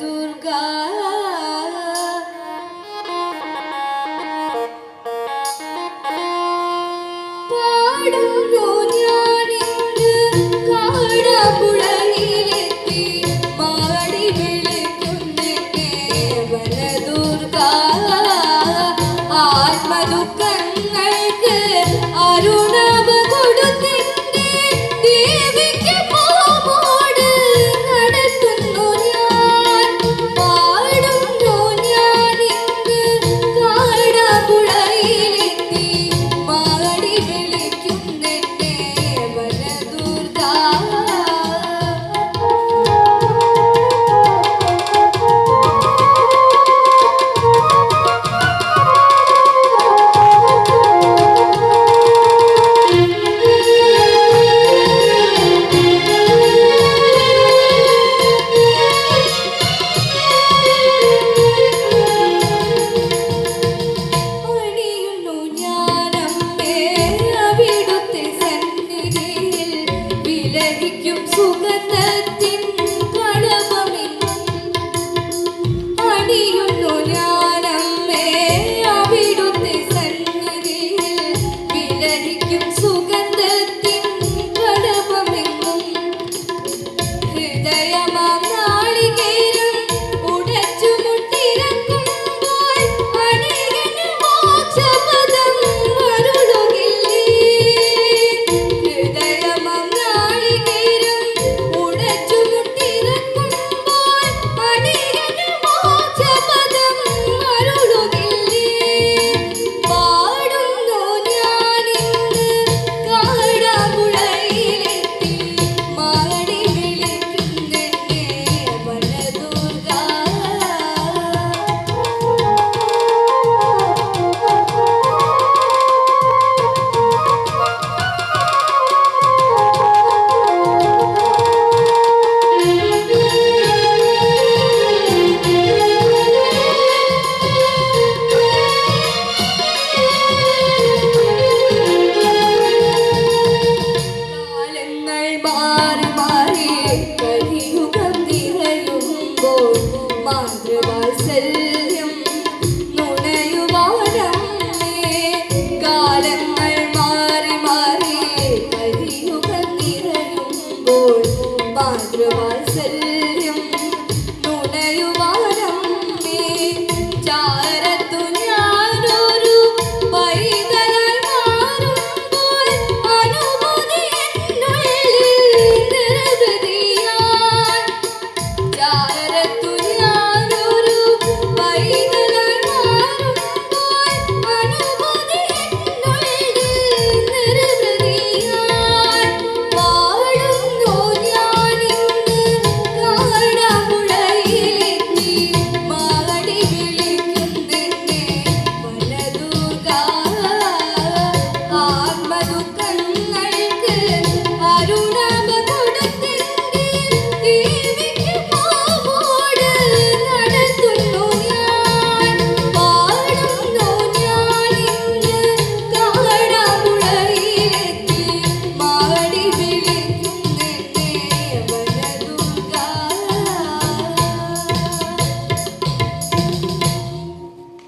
துர்கா. பாடும் സഹിക്കും സുഗതത്തിൻ Devam devam sel.